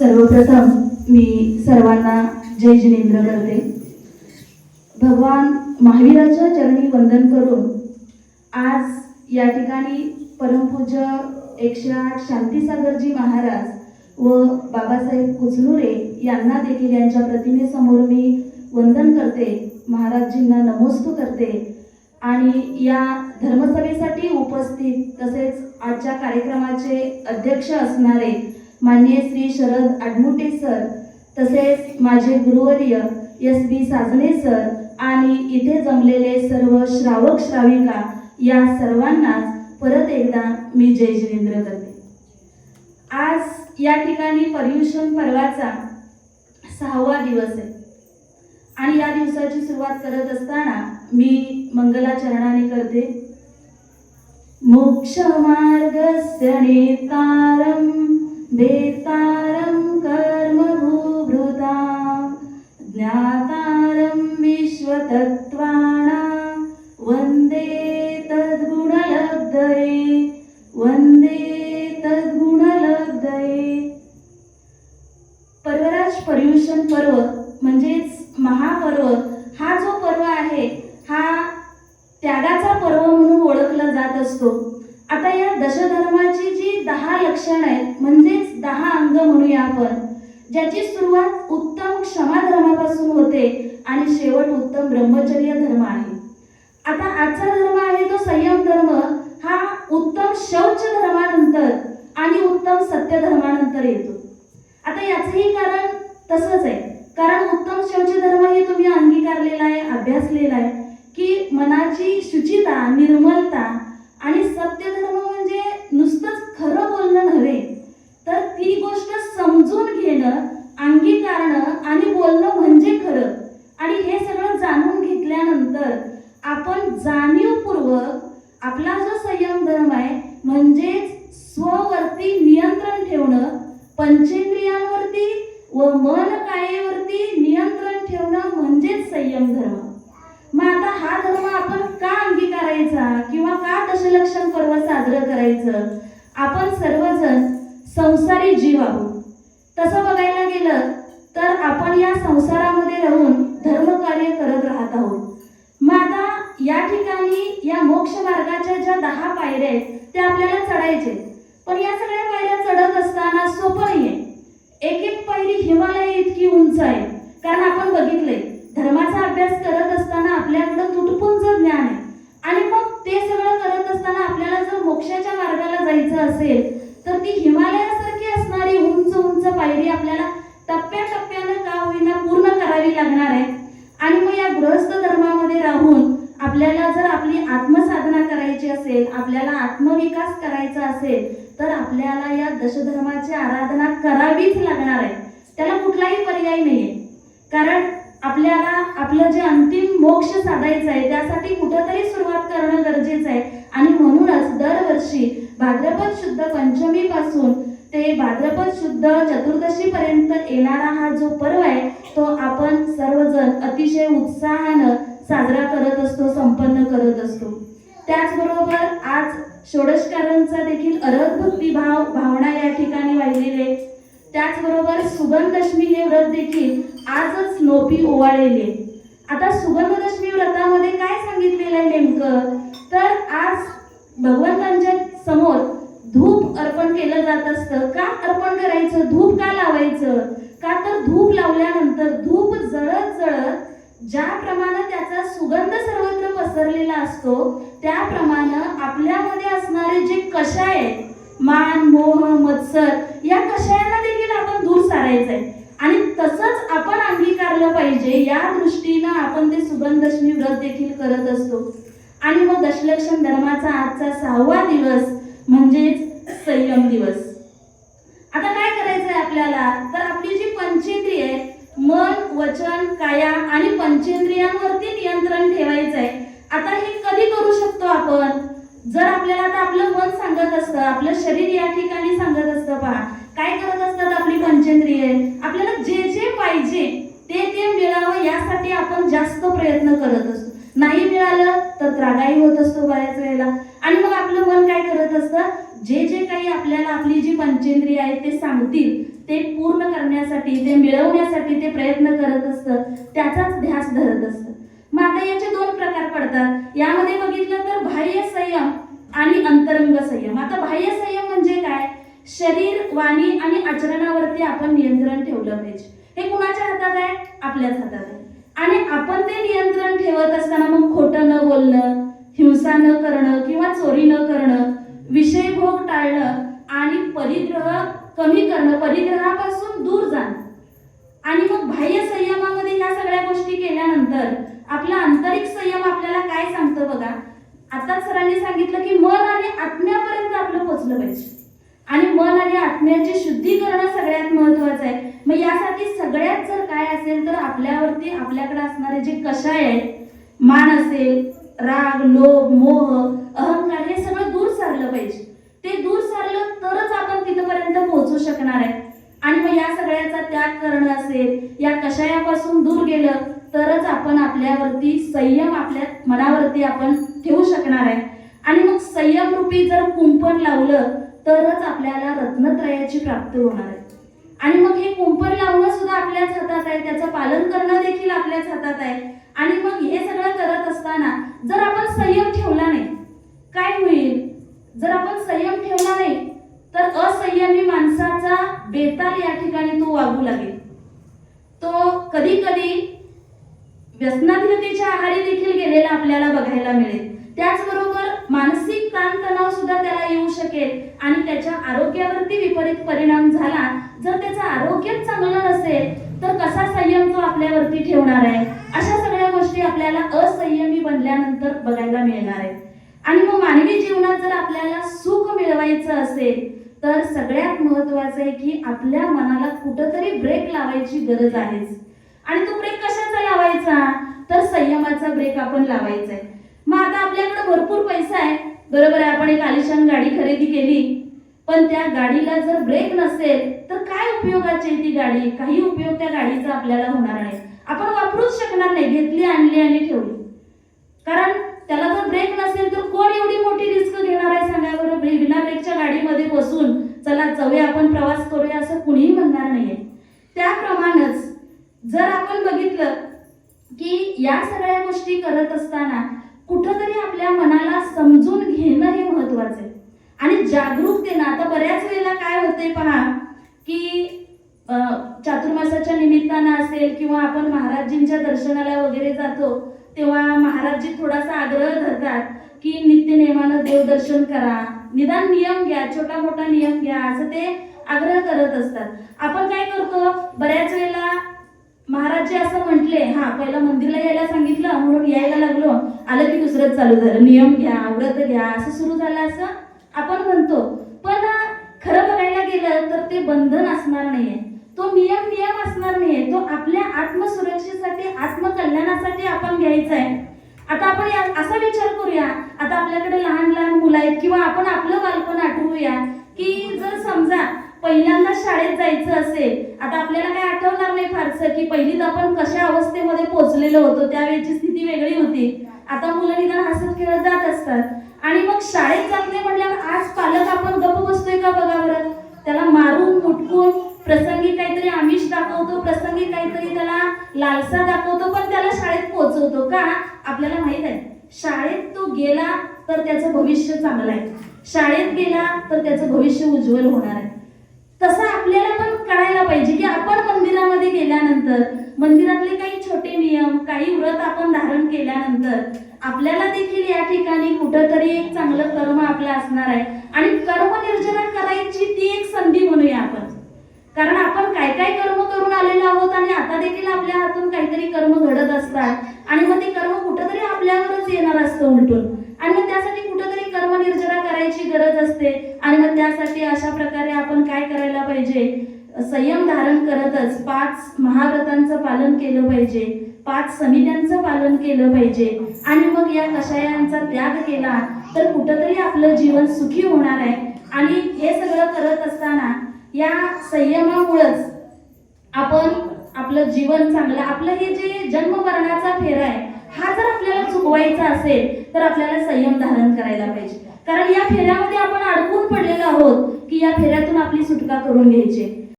सर्वप्रथम मी सर्वांना जय जिनेंद्र करते. भगवान महावीराच्या चरणी वंदन करून आज या ठिकाणी परमपूज्य एकशे आठ शांतीसागरजी महाराज व बाबासाहेब कुचनुरे यांना देखील यांच्या प्रतिमेसमोर मी वंदन करते. महाराजजींना नमोस्तू करते. आणि या धर्मसभेसाठी उपस्थित तसेच आजच्या कार्यक्रमाचे अध्यक्ष असणारे माननीय श्री शरद आडमुटे सर तसेच माझे गुरुवर्य एस बी साजने सर आणि इथे जमलेले सर्व श्रावक श्राविका या सर्वांनाच परत एकदा मी जय जिनेंद्र करते. आज या ठिकाणी पर्युषण पर्वाचा सहावा दिवस आहे. आणि या दिवसाची सुरुवात करत असताना मी मंगलाचरणाने करते. मोक्षमार्गस्य पर्युषण पर्व म्हणजेच महापर्व हा जो पर्व आहे हा त्यागाचा पर्व म्हणून ओळखला जात असतो. आता या दशधर्माची जी दहा लक्षणं आहेत म्हणजेच दहा अंग म्हणूया आपण ज्याची सुरुवात उत्तम क्षमा धर्मापासून होते आणि शेवट उत्तम ब्रह्मचर्य धर्म आहे. आता आजचा धर्म आहे तो संयम धर्म हा उत्तम शौच धर्मानंतर आणि उत्तम सत्य धर्मानंतर येतो. आता याचंही कारण तसंच आहे. कारण उत्तम शौच धर्म हे तुम्ही अंगीकारलेला आहे अभ्यासलेला आहे की मनाची शुचिता निर्मलता आणि सत्य धर्म म्हणजे नुसतंच खरं बोलणं नव्हे तर ती गोष्ट समजून घेणं अंगीकारणं आणि बोलणं म्हणजे खरं. आणि हे सगळं जाणून घेतल्यानंतर आपण जाणीवपूर्वक आपला जो संयम धर्म आहे म्हणजे स्ववरती नियंत्रण ठेवणं पंचेंद्रियांवरती व मन कायेवरती नियंत्रण ठेवणं म्हणजेच संयम धर्म मग आता हा धर्म आपण का अंगीकारायचा किंवा का दशलक्षण पर्व साजरं करायचं आपण सर्वजण संसारी जीव आहोत तसं बघायला गेलं तर आपण या संसारामध्ये राहून धर्मकार्य करत राहत आहोत. मग आता या ठिकाणी या मोक्ष मार्गाच्या ज्या दहा पायऱ्या आहेत त्या आपल्याला चढायचे पण या सगळ्या पायऱ्या चढत असताना सोपं आहे एक एक पायरी हिमालय इतकी उंच आहे. कारण आपण बघितलंय धर्माचा अभ्यास करत असताना आपल्याकडं तुटपुंज ज्ञान आहे. आणि मग ते सगळं करत असताना आपल्याला जर मोक्षाच्या मार्गाला जायचं असेल तर ती हिमालय असणारी उंच उंच पायरी आपल्याला टप्प्याटप्प्यानं का होईना पूर्ण करावी लागणार आहे आणि मग या गृहस्थ धर्मामध्ये राहून आपल्याला जर आपली आत्मसाधना करायची असेल आपल्याला आत्मविकास करायचा असेल तर आपल्याला या दशधर्माची आराधना करावीच लागणार आहे. त्याला कुठलाही पर्याय नाहीये. कारण आपल्याला आपलं जे अंतिम मोक्ष साधायचं आहे त्यासाठी कुठंतरी सुरुवात करणं गरजेचं आहे. आणि म्हणूनच दरवर्षी भाद्रपद शुद्ध पंचमीपासून ते भाद्रपद शुद्ध चतुर्दशीपर्यंत येणारा हा जो पर्व आहे तो आपण सर्वजण अतिशय उत्साहानं साजरा करत असतो संपन्न करत असतो. त्याचबरोबर आज षोडशकारांचा देखील अरग भक्ती भाव भावना या ठिकाणी वाहिलेले त्याचबरोबर सुगंधदशमी हे व्रत देखील आजच नोपी ओवाळलेले आता सुगंधदशमी व्रतामध्ये काय सांगितलेलं आहे नेमकं? तर आज भगवंतांच्या समोर धूप अर्पण केलं जात असतं. का अर्पण करायचं? धूप का लावायचं? का तर धूप लावल्यानंतर धूप जळत ज्याप्रमाणे त्याचा सुगंध सर्वत्र पसरलेला असतो त्याप्रमाणे आपल्यामध्ये असणारे जे कषाय आहेत मान मोह मत्सर या कषायांना देखील आपण दूर सारायचं आहे आणि तसंच आपण अंगीकारलं पाहिजे या दृष्टीनं आपण ते सुगंधशमी व्रत देखील करत असतो. आणि मग दशलक्षण धर्माचा आजचा सहावा दिवस म्हणजेच संयम दिवस. आता काय करायचंय आपल्याला? तर आपली जी पंचेंद्रिय आहे मन वचन काया आणि पंचेंद्रियांवरती नियंत्रण ठेवायचं आहे आता हे कधी करू शकतो आपण? जर आपल्याला आता आपलं मन सांगत असतं आपलं शरीर या ठिकाणी सांगत असतं पहा. काय करत असतात आपली पंचेंद्रिय? आपल्याला जे जे पाहिजे ते ते मिळावं यासाठी आपण जास्त प्रयत्न करत असतो. नाही मिळालं तर त्रागाई होत असतो बऱ्याच वेळेला. आणि मग आपलं मन काय करत असतं? जे जे काही आपल्याला आपली जी पंचेंद्रिय आहे ते सांगतील. ते पूर्ण करण्यासाठी ते मिळवण्यासाठी ते प्रयत्न करत असतं त्याचाच ध्यास धरत असतं. मग आता याचे दोन प्रकार पडतात. यामध्ये बघितलं तर बाह्य संयम आणि अंतरंग संयम. आता बाह्य संयम म्हणजे काय? शरीर वाणी आणि आचरणावरती आपण नियंत्रण ठेवलं पाहिजे. हे कुणाच्या हातात आहे? आपल्याच हातात आहे. आणि आपण ते नियंत्रण ठेवत असताना मग खोटं न बोलणं हिंसा न करणं किंवा चोरी न करणं विषय भोग टाळणं आणि परिग्रह कमी करणं परिग्रहापासून दूर जाणं. आणि मग बाह्य संयमामध्ये ह्या सगळ्या गोष्टी केल्यानंतर आपला आंतरिक संयम आपल्याला काय सांगतं बघा? आता सरांनी सांगितलं की मन आणि आत्म्यापर्यंत आपलं पोचलं पाहिजे. आणि मन आणि आत्म्याचे शुद्धीकरण सगळ्यात महत्वाचं आहे. मग यासाठी सगळ्यात जर काय असेल तर आपल्यावरती आपल्याकडे असणारे जे कषाय आहेत मान असेल राग लोभ मोह अहंकार हे सगळं दूर सारलं पाहिजे ते दूर सारलं तरच आपण तिथपर्यंत करणार आहे. आणि मग या सगळ्याचा त्याग करणं असेल या कषायापासून दूर गेलं तरच आपण आपल्यावरती संयम आपल्या मनावरती आपण ठेवू शकणार आहे. आणि मग संयम रूपी जर कुंपण लावलं तरच आपल्याला रत्नत्रयाची प्राप्ती होणार आहे. आणि मग हे कुंपण लावणं सुद्धा आपल्याच हातात आहे त्याचं पालन करणं देखील आपल्याच हातात आहे. आणि मग हे सगळं करत असताना जर आपण संयम ठेवला नाही काय होईल? जर आपण संयम ठेवला नाही तर असंयमी माणसाचा बेताल या ठिकाणी तो वागू लागेल. तो कधी कधी व्यसनाधीनतेच्या आहारी देखील गेलेला आपल्याला बघायला मिळेल. त्याचबरोबर मानसिक ताणतणाव सुद्धा त्याला येऊ शकेल आणि त्याच्या आरोग्यावरती विपरीत परिणाम झाला जर त्याचं आरोग्यच चांगलं नसेल तर कसा संयम तो आपल्यावरती ठेवणार आहे? अशा सगळ्या गोष्टी आपल्याला असंयमी बनल्यानंतर बघायला मिळणार आहे आणि मग मानवी जीवनात जर आपल्याला सुख मिळवायचं असेल तर सगळ्यात महत्वाचं आहे की आपल्या मनाला कुठंतरी ब्रेक लावायची गरज आहेच. आणि तो ब्रेक कशाचा लावायचा? तर संयमाचा ब्रेक आपण लावायचा आहे. मग आता आपल्याकडे भरपूर पैसा आहे. बरोबर आहे आपण एक आलिशान गाडी खरेदी केली. पण त्या गाडीला जर ब्रेक नसेल तर काय उपयोगाची ती गाडी? काही उपयोग त्या गाडीचा आपल्याला होणार नाही. आपण वापरूच शकणार नाही. घेतली आणली आणि ठेवली. कारण त्याला जर ब्रेक नसेल तर कोण एवढी मोठी रिस्क घेणार आहे सांगा बरं? बिना ब्रेकच्या गाडीमध्ये बसून चला जाऊया आपण प्रवास करूया असं कुणीही म्हणणार नाहीये. त्याप्रमाणेच जर आपण बघितलं की या सगळ्या गोष्टी करत असताना कुठंतरी आपल्या मनाला समजून घेणं हे महत्वाचं आहे. आणि जागरूकतेनं आता बऱ्याच वेळेला काय होते पहा की चातुर्मासाच्या निमित्तानं असेल किंवा आपण महाराजजींच्या दर्शनाला वगैरे जातो तेव्हा महाराजजी थोडासा आग्रह धरतात की नित्य नित्यनेमानं देवदर्शन करा निदान नियम घ्या छोटा मोठा नियम घ्या असं ते आग्रह करत असतात. आपण काय करतो बऱ्याच वेळेला महाराजजी असं म्हटले हा पहिला मंदिरला यायला सांगितलं म्हणून यायला लागलो. आलं की दुसरंच चालू झालं. नियम घ्या व्रत घ्या असं सुरू झालं असं आपण म्हणतो. पण खरं बघायला गेलं तर ते बंधन असणार नाहीये. तो नियम नियम असणार नाहीये. तो आपल्या आत्मसुरक्षेसाठी आत्मकल्याणासाठी आपण घ्यायचा आहे. आता आपण या- असा विचार करूया. आता आपल्याकडे लहान लहान मुलं आहेत किंवा आपण आपलं बालपण आठवूया की जर समजा पहिल्यांदा शाळेत जायचं असेल आता आपल्याला काय आठवणार नाही फारसं की पहिलीत आपण कशा अवस्थेमध्ये पोहोचलेलो होतो त्यावेळेची स्थिती वेगळी होती. आता मुलं निदान हसत खेळत जात असतात. आणि मग शाळेत जात नाही म्हटल्यावर आज पालक आपण गप बसतोय का बघा बरं? त्याला मारून मुटकून प्रसंगी काहीतरी आमिष दाखवतो प्रसंगी काहीतरी त्याला लालसा दाखवतो पण त्याला शाळेत पोहोचवतो का? आपल्याला माहीत आहे. शाळेत तो गेला तर त्याचं भविष्य चांगलं आहे. शाळेत गेला तर त्याचं भविष्य उज्ज्वल होणार आहे. तसं आपल्याला पण कळायला पाहिजे की आपण मंदिरामध्ये गेल्यानंतर मंदिरातले काही छोटे नियम काही व्रत आपण धारण केल्यानंतर आपल्याला देखील या ठिकाणी कुठंतरी एक चांगलं कर्म आपलं असणार आहे. आणि कर्मनिर्जना करायची ती एक संधी म्हणूया आपण. कारण आपण काय काय कर्म करून आलेलो आहोत आणि आता देखील आपल्या हातून काहीतरी कर्म घडत असतात. आणि मग ते कर्म कुठंतरी आपल्यावरच येणार असतं उलटून. आणि मग त्यासाठी कुठंतरी कर्मनिर्जरा करायची गरज असते. आणि मग त्यासाठी अशा प्रकारे आपण काय करायला पाहिजे? संयम धारण करतच पाच महाव्रतांचं पालन केलं पाहिजे. पाच समित्यांचं पालन केलं पाहिजे. आणि मग या कषायांचा त्याग केला तर कुठंतरी आपलं जीवन सुखी होणार आहे आणि हे सगळं करत असताना या संयमामुळंच आपण आपलं जीवन चांगलं आपलं हे जे जन्म मरणाचा फेरा आहे हा जर आपल्याला चुकवायचा असेल तर आपल्याला संयम धारण करायला पाहिजे. कारण या फेऱ्यामध्ये आपण अडकून पडलेलो आहोत की या फेऱ्यातून आपली सुटका करून घ्यायची.